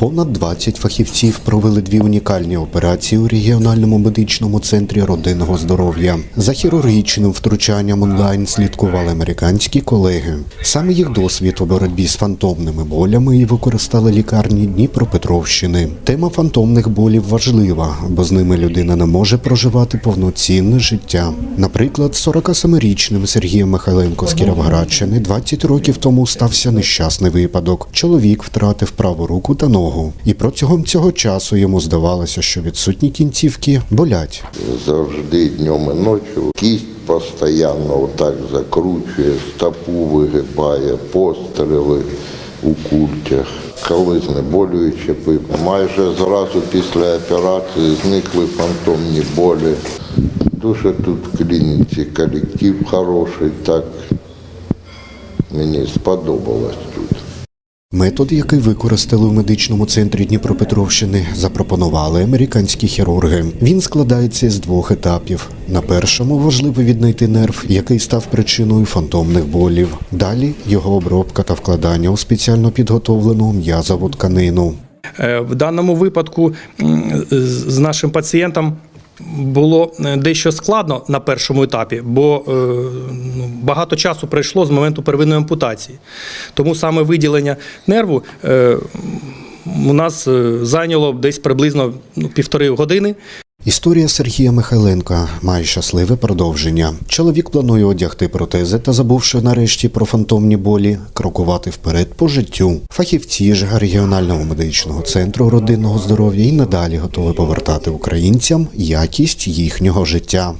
Понад 20 фахівців провели дві унікальні операції у регіональному медичному центрі родинного здоров'я. За хірургічним втручанням онлайн слідкували американські колеги. Саме їх досвід у боротьбі з фантомними болями і використали лікарні Дніпропетровщини. Тема фантомних болів важлива, бо з ними людина не може проживати повноцінне життя. Наприклад, 47-річним Сергієм Михайленко з Кіровоградщини 20 років тому стався нещасний випадок. Чоловік втратив праву руку та ногу, і протягом цього часу йому здавалося, що відсутні кінцівки болять. завжди днем і ночі. Кість постійно отак закручує, стопу вигибає, постріли у культях. Коли знеболюючи пив. Майже зразу після операції зникли фантомні болі. Дуже тут в клініці колектив хороший, так мені сподобалось тут. Метод, який використали в медичному центрі Дніпропетровщини, запропонували американські хірурги. Він складається з двох етапів. На першому важливо віднайти нерв, який став причиною фантомних болів. Далі його обробка та вкладання у спеціально підготовлену м'язову тканину. Е, В даному випадку з з нашим пацієнтом було е, дещо складно на першому етапі, бо е, ну, багато часу пройшло з моменту первинної ампутації. Тому саме виділення нерву е, у нас зайняло десь приблизно ну, півтори години. Історія Сергія Михайленка має щасливе продовження. Чоловік планує одягти протези та, забувши нарешті про фантомні болі, крокувати вперед по життю. Фахівці ж регіонального медичного центру родинного здоров'я і надалі готові повертати українцям якість їхнього життя.